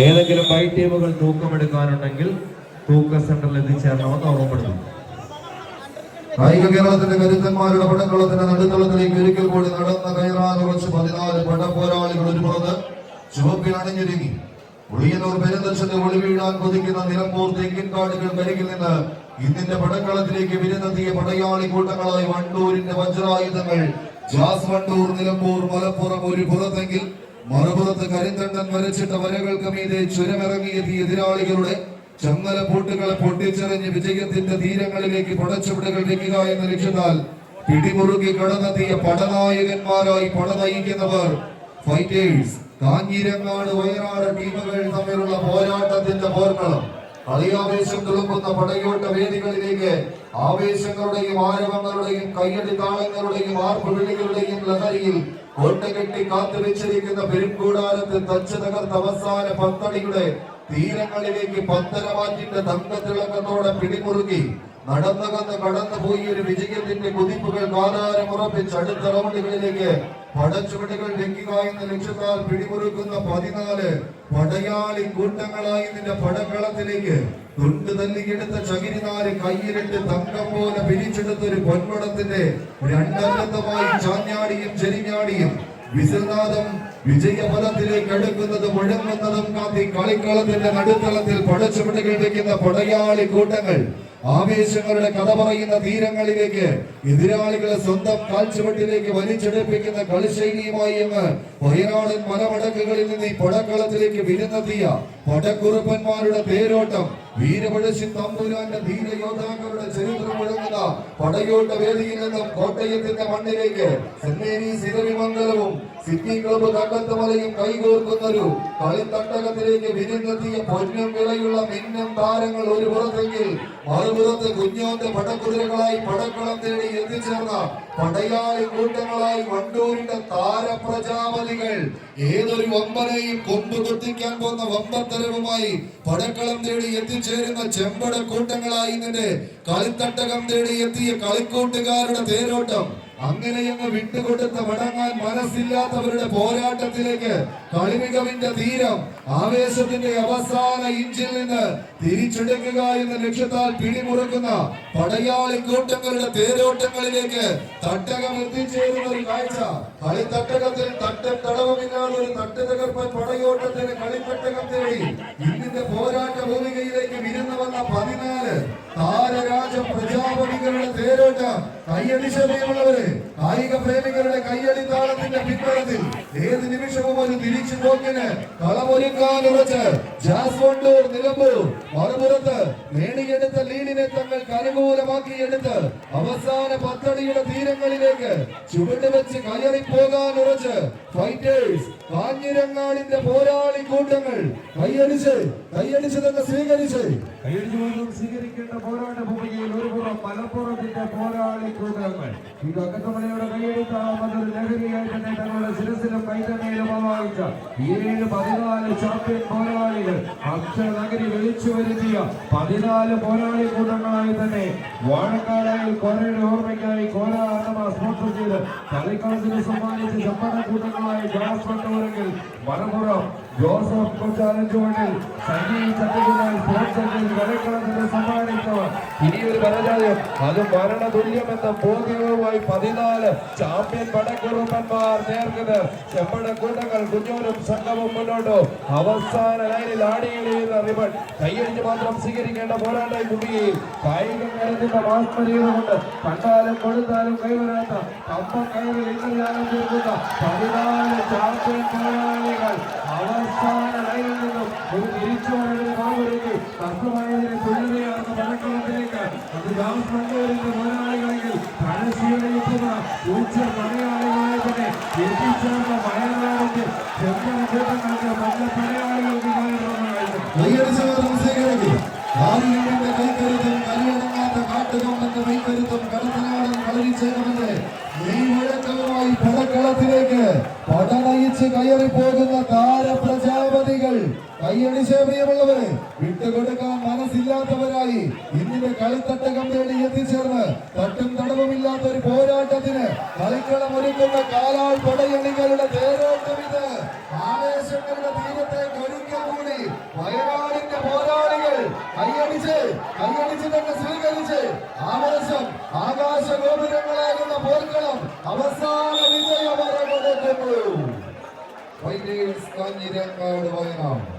ഏതെങ്കിലും ബൈ ടീമുകൾ തൂക്കമെടുക്കാനുണ്ടെങ്കിൽ തൂക്ക സെന്ററിൽ എത്തിച്ചേരണമെന്ന് ഓർമ്മപ്പെടുത്തുന്നു കായിക കേരളത്തിന്റെ കരുത്തന്മാരുടെ പടക്കളത്തിന്റെ നടുത്തളത്തിലേക്ക് ഒരിക്കൽ കൂടി നടന്ന കയറാൻ കുറച്ച് പതിനാല് പടപോരാളികൾ ഒരു പുറത്ത് ചുവപ്പിൽ അണിഞ്ഞൊരുങ്ങി. ഒളിയനൂർ പെരുന്തച്ഛന്റെ ഒളിവീഴാൻ കൊതിക്കുന്ന നിലമ്പൂർ തേക്കിൻകാടുകൾ കരികിൽ നിന്ന് ഇതിന്റെ പടക്കളത്തിലേക്ക് വിരുന്നെത്തിയ പടയാളി കൂട്ടങ്ങളായി വണ്ടൂരിന്റെ വജ്രായുധങ്ങൾ. ജാസ് വണ്ടൂർ നിലമ്പൂർ മലപ്പുറം ഒരു പുറത്തെങ്കിൽ മറുപുറത്ത് കരിന്തണ്ടൻ വരച്ചിട്ട വരകൾക്ക് മീതെ ചുരമിറങ്ങിയെത്തിയ എതിരാളികളുടെ ചങ്ങല പൂട്ടുകളെ പൊട്ടിച്ചെറിഞ്ഞ് വിജയത്തിന്റെ തീരങ്ങളിലേക്ക് പടച്ചുവിടുകൾ വെക്കുക എന്ന ലക്ഷ്യത്താൽ പിടിമുറുകി കടന്നെത്തിയ പടനായകന്മാരായി പട നയിക്കുന്നവർ. ഫൈറ്റേഴ്സ് കാഞ്ഞിരങ്ങാട് വയനാട് ടീമുകൾ തമ്മിലുള്ള പോരാട്ടത്തിന്റെ പോർക്കളം. കളിയാവേശം തുളുമ്പുന്ന പടയോട്ട വേദികളിലേക്ക് ആവേശങ്ങളുടെയും ആരവങ്ങളുടെയും കയ്യടി താളങ്ങളുടെയും ആർപ്പുവിളികളുടെയും ലഹരിയിൽ കോട്ടകെട്ടി കാത്തുവെച്ചിരിക്കുന്ന പെരുംകൂടാരത്ത് തച്ചു തകർത്ത അവസാന പത്തടിയുടെ തീരങ്ങളിലേക്ക് പത്തരമാറ്റിന്റെ തങ്കത്തിളക്കത്തോടെ പിടിമുറുക്കി നടന്നകന്ന് കടന്നുപോയി ഒരു വിജയത്തിന്റെ കുതിപ്പുകൾ കാലാരം ഉറപ്പിച്ച് അടുത്ത റൗണ്ടുകളിലേക്ക് പടച്ചുവടുകൾ വെക്കുക എന്ന ലക്ഷ്യത്താൽ പിടിമുറുക്കുന്ന പതിനാല് പടയാളി കൂട്ടങ്ങളായി നിന്റെ പടക്കളത്തിലേക്ക് തുണ്ട് തല്ലിയെടുത്ത ചകിരിനാല് കയ്യിലിട്ട് തങ്കം പോലെ പിരിച്ചെടുത്ത ഒരു പൊന്മടത്തിന്റെ രണ്ടംഗത്തമായി ചാഞ്ഞാടിയും ചെരിഞ്ഞാടിയും വിസൽനാഥം വിജയപഥത്തിലേക്ക് അടുക്കുന്നത് മുഴങ്ങുന്നതും കാത്തി കളിക്കളത്തിന്റെ നടുത്തളത്തിൽ പടച്ചുവിടുകൾ വെക്കുന്ന പടയാളി കൂട്ടങ്ങൾ. ആവേശങ്ങളുടെ കഥ പറയുന്ന തീരങ്ങളിലേക്ക് എതിരാളികളെ സ്വന്തം കാൽച്ചുവട്ടിലേക്ക് വലിച്ചെടുപ്പിക്കുന്ന കളിശൈലിയുമായി അങ്ങ് വയനാടൻ മലമടക്കുകളിൽ നിന്ന് ഈ പടക്കളത്തിലേക്ക് വിരുന്നെത്തിയ പടക്കുറുപ്പന്മാരുടെ തേരോട്ടം വീരപഴശി തമ്പുരാന്റെ ധീരയോദ്ധാക്കളുടെ ചരിത്രം മുഴങ്ങുന്ന പടയോട്ട വേദിയിൽ നിന്നും കോട്ടയത്തിന്റെ മണ്ണിലേക്ക് സെന്റ് മേരീസ് ഇരവിമംഗലവും സിറ്റി ക്ലബ്ബ് കൈകോർക്കുന്ന കൈകോർക്കുന്നൊരു കളിത്തട്ടകത്തിലേക്ക് വിരുന്നെത്തിയ പൊന്നും വിളയുള്ള മിന്നം താരങ്ങൾ ഒരു പുറത്തെങ്കിൽ മറുപുറത്ത് കുഞ്ഞോന്റെ പടക്കുതിരകളായി പടക്കളം തേടി എത്തിച്ചേർന്ന പടയാളി കൂട്ടങ്ങളായി വണ്ടൂരിന്റെ താരപ്രജാപതികൾ. ഏതൊരു വമ്പനെയും കൊമ്പ് കൊത്തിക്കാൻ പോകുന്ന വമ്പത്തരവുമായി പടക്കളം തേടി എത്തിച്ചേരുന്ന ചെമ്പട കൂട്ടങ്ങളായി നിന്റെ കളിത്തട്ടകം തേടി എത്തിയ കളിക്കൂട്ടുകാരുടെ തേരോട്ടം. അങ്ങനെയങ്ങ് വിട്ടുകൊടുത്ത് മടങ്ങാൻ മനസ്സില്ലാത്തവരുടെ പോരാട്ടത്തിലേക്ക് കളിമികവിന്റെ തീരം ആവേശത്തിന്റെ അവസാന ഇഞ്ചിൽ നിന്ന് തിരിച്ചെടുക്കുക എന്ന ലക്ഷ്യത്താൽ പിടിമുറുക്കുന്ന പടയാളി കൂട്ടങ്ങളുടെ തേരോട്ടങ്ങളിലേക്ക് തട്ടകം എത്തിച്ചേരുന്ന ഒരു കാഴ്ച. കളിത്തട്ടകത്തിൽ തട്ടം തടവുമില്ലാതെ ഒരു തട്ട് തകർപ്പൻ പടയോട്ടത്തിന് കളിത്തട്ടകം തേടി ഇന്നിന്റെ പോരാട്ട ഭൂമികയിലേക്ക് വിരുന്നു വന്ന പതിനാല് താരരാജ പ്രജാപതികളുടെ കൈയടിച്ച കയ്യടിച്ചതയുള്ളവര് കായിക പ്രേമികളുടെ പിൻബലത്തിൽ ഏത് നിമിഷവും ഒരു തിരിച്ചു പോക്കിന് കളമൊരുക്കാൻ ഉറച്ച് ജാസ്വണ്ടൂർ നിലമ്പൂർ മറുപുറത്ത് നേടിയെടുത്ത ലീഡിനെ തങ്ങൾക്ക് അനുകൂലമാക്കിയെടുത്ത് അവസാന പത്തടിയുടെ തീരങ്ങളിലേക്ക് ചുവട് വെച്ച് കയറി പോകാൻ ഉറച്ച് ഫൈറ്റേഴ്സ് കാഞ്ഞിരങ്ങാടിന്റെ പോരാളി കൂട്ടങ്ങൾ കൈയടിച്ച് കൈയടിച്ച് തന്നെ സ്വീകരിച്ച്. സ്വീകരിക്കേണ്ട പോരാട്ട ഭൂമിയിൽ ഒരു പുറം മലപ്പുറത്തിന്റെ പോരാളി കൂട്ടങ്ങൾ. ഇത് അക്കത്തമലയുടെ കൈയെടുത്താൽ അവാഹിച്ച ഈ ഏഴ് പതിനാല് ചാമ്പ്യൻ പോരാളികൾ അക്ഷരനഗരി വിളിച്ചു വരുത്തിയ പതിനാല് പോരാളി കൂട്ടങ്ങളായി തന്നെ വാഴക്കാടായി കോരയുടെ ഓർമ്മയ്ക്കായി കോര അന്നമ സ്പോൺസർ ചെയ്ത് കളിക്കളത്തിന് സമ്മാനിച്ച് സമ്മാന കൂട്ടങ്ങളായി ജോസ് പട്ടവരങ്കിൽ മലപ്പുറം ജോസഫ് കൊച്ചാലഞ്ചുവണ്ണിൽ സംഗീത് ചട്ടകുലായി സ്പോൺസർ ചെയ്ത് കളിക്കളത്തിന് സമ്മാനിച്ചവർ ഇനിയൊരു പരാജയം. അത് മരണതുല്യം എന്ന ബോധ്യവുമായി പതിനാല് ചാമ്പ്യൻ പടക്കുറുപ്പന്മാർ നേർക്കുന്നത് ചെമ്പട കൂട്ടങ്ങൾ കുഞ്ഞോരും സംഘവും മുന്നോട്ട്. അവസാന ലൈനിൽ ആടിയിടുന്ന റിബൺ. കൈയടിച്ച് മാത്രം സ്വീകരിക്കേണ്ട പോരാട്ടം ഭൂമിയിൽ കായിക കാര്യത്തിന്റെ മാസ്മരീത കൊണ്ട് കണ്ടാലും കൊടുത്താലും കൈവരാത്ത കമ്പ കയറി ഇന്ദ്രജാലം തീർക്കുന്ന പതിനാല് ചാമ്പ്യൻ പോരാളികൾ. അവസാന ലൈനിൽ നിന്നും ഒരു തിരിച്ചുവരവിന് മാവൊരുക്കി തർക്കമായതിനെ തുല്യതയാർന്ന പഴക്കളത്തിലേക്ക് അത് ദാസ് മണ്ടൂരിന്റെ പോരാളികളെങ്കിൽ പഴശ്ശിയുടെ എത്തുന്ന ഉച്ച മലയാളികളെ തന്നെ എത്തിച്ചേർന്ന വയനാടിന്റെ ചെമ്മൻ കൂട്ടങ്ങൾക്ക് നല്ല പടയാളികൾക്ക് കൈക്കരുത്തും കലിയടങ്ങാത്ത കാട്ടുകൊമ്പന്റെ കൈക്കരുത്തും കടത്തനാടൻ കളരിച്ചേവന്റെ നെയ്മുഴക്കവുമായി പടക്കളത്തിലേക്ക് പടനയിച്ച് കയറി പോകുന്ന താരപ്രജാപതികൾ. കൈയടിച്ച പ്രിയമുള്ളവരെ വിട്ടുകൊടുക്കാൻ മനസ്സില്ലാത്തവരായി ഇന്നിന്റെ കളിത്തട്ടകം തേടി എത്തിച്ചേർന്ന് തട്ടും തടവുമില്ലാത്ത ഒരു പോരാട്ടത്തിന് കളിക്കളം ഒരുക്കുന്ന കാലാൾ പടയണികളുടെ തേരോട്ടം ഇത്. ആവേശങ്ങളുടെ തീരത്തേക്ക് ഒരിക്കൽ കൂടി വയനാടിന്റെ പോരാളികൾ കൈയടിച്ച് കൈയടിച്ച് തന്നെ സ്വീകരിച്ച് ആവേശം ആകാശ ഗോപുരങ്ങളാകുന്ന പോർക്കളം അവസാന വിജയം വരെ കൊടുക്കുന്നു ഫൈറ്റേഴ്സ് കാഞ്ഞിരങ്ങാട് വയനാട്.